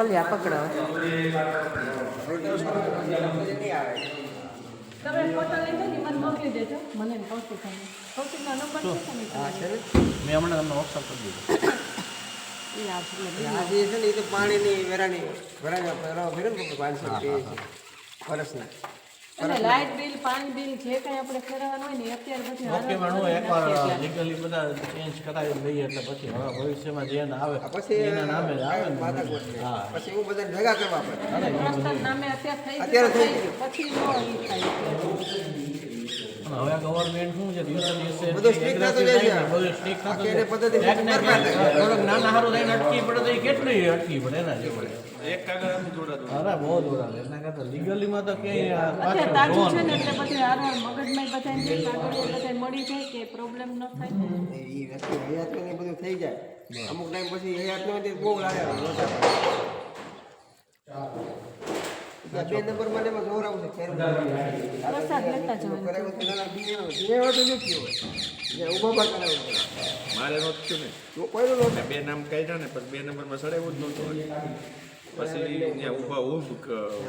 અલ્યા પકડો. તમે ફોટો લઈ જાઓ ને મને મોકલી દેજો. મને ને કૌશિકને કૌશિકનો નંબર છે કે નહીં તમારી? મેં હમણાં તમને વોટ્સઅપ કરી દીધો. એ આજે છે ને એ તો પાણીની પાંચસો વર્ષના. અને લાઇટ બિલ પાણી બિલ જે કંઈ આપણે ફેરવવાનું હોય ને એ અત્યારે બધી પણ ડોક્યુમેન્ટ હું એકવાર લીગલી બધા ચેન્જ કરાવી લઈએ એટલે પછી હવે ભવિષ્યમાં જે આવે પછી એના નામે આવે ને. હા. પછી એવું બધાને ભેગા કરવા પડે. બધું. નામે અત્યારે થઈ અત્યારે થઈ પછી નો થાય. પણ હવે ગવર્મેન્ટ શું છે? દિવસે દિવસે બધું strict થતું જાય બધું strict થતું જાય. પદ્ધતિ એક ને બરબાદ એક થાય. થોડોક નાના હારું થઈને અટકી પડે તો એ કેટલી અટકી પડે એના જેવું. એક કાગળ આમ જોડા દો અરે બહુ દોડાવે એના કરતા લીગલીમાં તો ક્યાંય આ તાજું છે ને એટલે બધું હારવાર મગજમાં બધાને જે કાગળિયા બધાને મળી જાય કે પ્રોબ્લેમ ન થાય. ને એ વસ્તુ હયાત ને બધું થઈ જાય. અમુક ટાઈમ પછી હયાત ન બહુ લાગે. બે નંબર માટે એમાં જોર આવશે ખેરું. લેતા જવાનું કરાવ્યું તો ના, ના, બીજે હોય. બીજે હોય તો નથી હોય. મારે થયું ને તો. બે નામ કાઢ્યા ને પછી બે નંબરમાં સડાવ્યું જ નહોતું પછી ત્યાં ઊભા ઊભ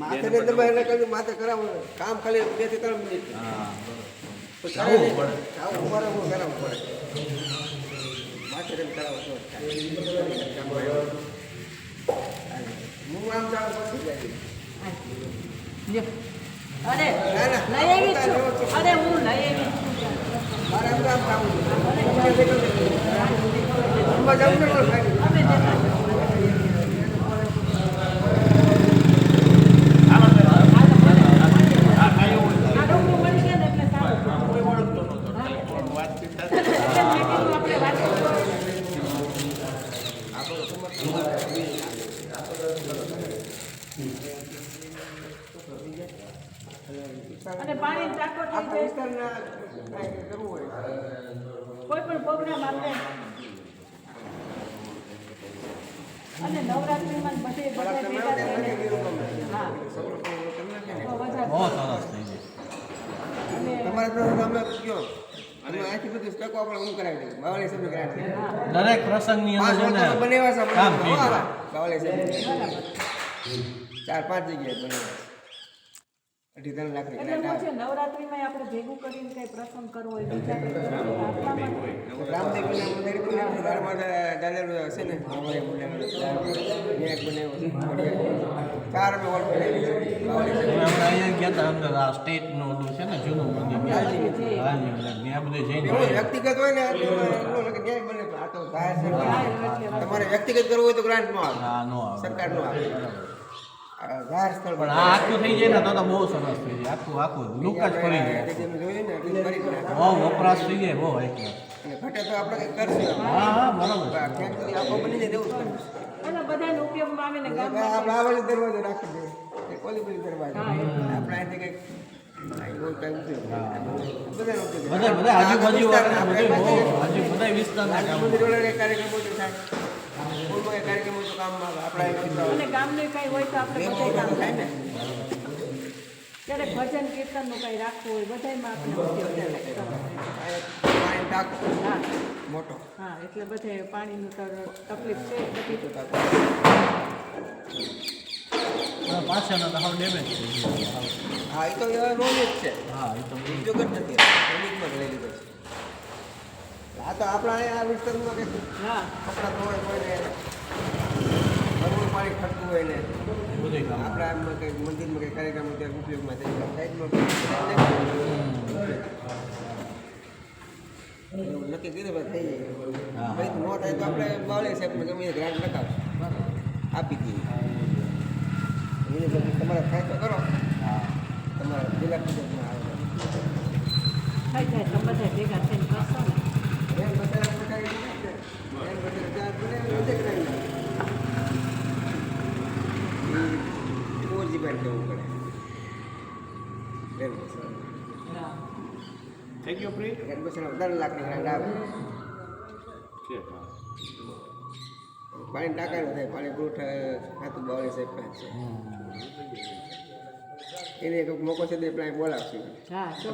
માથે નંબર ને તમે એને કહ્યું માથે કરાવો કામ ખાલી બેથી ત્રણ મિનિટ હા, બરોબર. આવું ઊભા રહેવું કરાવવું પડે માથે કરાવો તો હું આમ જાઉં. અરે ના, ના. લઈ આવી છું અરે હું લઈ આવી છું મારે છે. ઊભા જાવું અને પાણી ટાંકો થઈ જાય. કાંઈ કરવું હોય કોઈ પણ પ્રોગ્રામ આપણે અને નવરાત્રિમાં બધે બધા ભેગા થઈને હા. બહુ સરસ થઈ જાય. તમારે તો તમે કયો દરેક પ્રસંગની અંદર કામ થઈ જાય. ચાર પાંચ જગ્યાએ બનાવ્યા અઢી ત્રણ લાખ એટલે નવરાત્રિમાં આપણે ભેગું કરીને કઈ પ્રસંગ કરવો હોય મંદિર ડાલેલું હશે ને? અમારે બનાવેલું ચાર અહીંયા ગયા હતા અંદર આ સ્ટેટનું ઓલું છે ને જૂનું મંદિર. ત્યાં બધે જઈને વ્યક્તિગત હોય ને એટલે બને આ તો તમારે વ્યક્તિગત કરવું હોય તો ગ્રાન્ટ નો આવે. હા નો આવે. જાહેર સ્થળ પણ આ આખું થઈ જાય ને તો તો બહુ સરસ થઈ જાય. આખું આખું લુક જ પડી જાય. બહુ વપરાશ થઈ જાય બહુ એકલા ઘટે તો આપણે કંઈક કરશું. હા હા બરાબર આખો બની જાય તેવું અને બધાને ઉપયોગમાં આવે ને ગામમાં આપણે આ બાજુ દરવાજો રાખી દે કોલી બાજુ દરવાજો. આપણે અહીંથી કંઈક. બધા બધા આજુબાજુ બધે કાર્યક્રમો તો થાય સ્કૂલમાં કંઈક કાર્યક્રમો તો કામમાં. આપણે અને ગામને કઈ હોય તો આપણે બધા કામ થાય ને. ક્યારેક ભજન કીર્તનનું કાંઈ રાખવું હોય બધાયમાં આપણે ઉપયોગ હા. મોટો. હા એટલે બધે પાણીનું તકલીફ છે બધી. પાછળના તો હાવ ડેમેજ થઈ હા એ તો એવા નોલેજ છે. હા એ તો જ નથી. જ લઈ લીધો છે. આ તો આપણા અહીંયા આ વિસ્તારમાં કંઈક હા. કપડાં ધોવાય કોઈને ખર્ચવું હોય ને આપણે આમ કંઈક મંદિરમાં કંઈક કાર્યક્રમ ત્યારે ઉપયોગમાં થાય સાઈડમાં નક્કી કીધું થઈ જાય. ભાઈ નો થાય તો આપણે બાવળી સાહેબને ગમે ગ્રાન્ટ લખાવ આપી દઈએ. તમારા થાય તો કરો. હા. તમારા જિલ્લા પંચાયતમાં આવે. થાય જાય તો ભેગા થઈને કરશો ને એમ બધા પ્રકારે એમ બધા ચાર બનાવી બધે કરાવી નાખે. ફોર જી પડે. એમ. છે. થઈ ગયો પ્રી વધારે ગ્રાન્ટ આવે. પાણી ટાંકાનું થાય પાણી પૂરું થાય ખાતું બાવળી સાહેબ પાંચ એને એક મોકો છે તે આપણે બોલાવશું.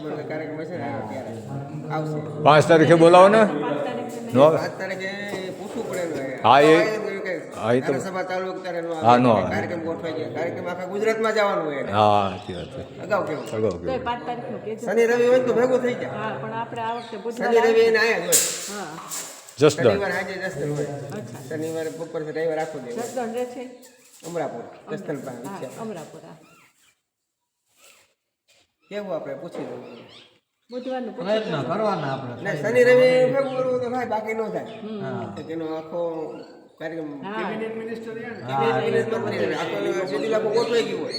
તમારો કાર્યક્રમ હશે ને ત્યારે આવશે. પાંચ તારીખે બોલાવો ને. પાંચ તારીખે પૂછવું પડે હા, એ- હા એ તો ધારાસભા ચાલુ ત્યારે હા, નો આવે. આવે. કાર્યક્રમ ગોઠવાઈ ગયા કાર્યક્રમ આખા ગુજરાતમાં જવાનું હોય હા સાચી વાત છે. અગાઉ કેવું? અગાઉ કેવું? પાંચ તારીખનું કહેજો શનિ રવિ હોય તો ભેગું થઈ જાય. હા પણ આપણે આ વખતે બુધવાર શનિ રવિ એને આયા હોય. હા. જસદણ શનિવાર આજે જસ્તન હોય. શનિવારે બપોરથી રવિવાર આખો દે જસદણ રહે છે? અમરાપુર જસ્તન પાસે અમરાપુર કેવું આપણે પૂછી લઉં? બુધવારનું પ્રયત્ન કરવાના આપણે. શનિ રવિ ભેગું કરવું તો થાય બાકી ન થાય. હા તેનો આખો કાર્યક્રમ કેબિનેટ ગોઠવાઈ ગયું હોય.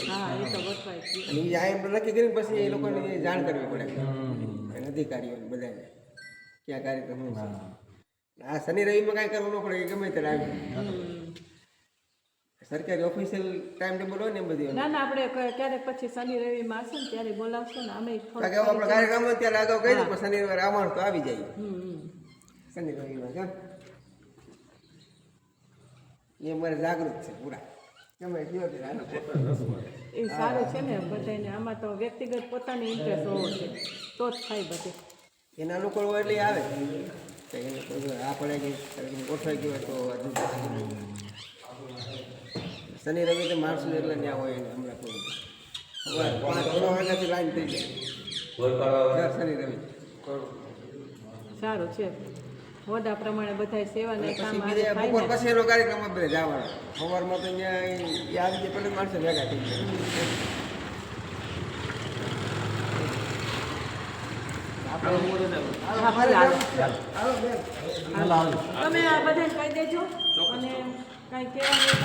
એ એમ નક્કી કરીને પછી એ લોકોને જાણ કરવી પડે. અધિકારીઓને બધાને. ક્યાં કાર્યક્રમ આ શનિ રવિમાં કાંઈ કરવું ન પડે ગમે ત્યારે આવી. સરકારી ઓફિશિયલ ટાઈમ ટેબલ હોય ને એમ બધી. ના ના આપણે ક્યારેક પછી શનિ રવિમાં આવશે ને ત્યારે બોલાવશો ને અમે આપણે કાર્યક્રમ ત્યારે અગાઉ કહી દઉં પણ શનિવારે આવવાનું તો આવી જાય. શનિ રવિમાં કેમ એ અમારે જાગૃત છે પૂરા. આનો એ સારું છે ને બધાને આમાં તો વ્યક્તિગત પોતાની ઇન્ટરેસ્ટ હોવો છે તો જ થાય બધે. એના લોકો હોય એટલે આવે કે એ લોકો જો આ પડે કે કાર્યક્રમ ગોઠવાઈ ગયો હોય તો શનિ રવિ તો માણસો એટલે ત્યાં હોય ને હમણાં કોઈ પાંચ છ વાગ્યાથી લાઈન થઈ જાય. શનિ રવિ. સારું છે. હોદ્દા પ્રમાણે બધા સેવાને કામ આવે બપોર પછી એનો કાર્યક્રમ આપણે જવાનો. સવારમાં તો અહીંયા આવી જાય પેલા માણસો ભેગા થઈ હાલો તમે આ બધા કહી દેજો અને કાંઈ કહેવાનું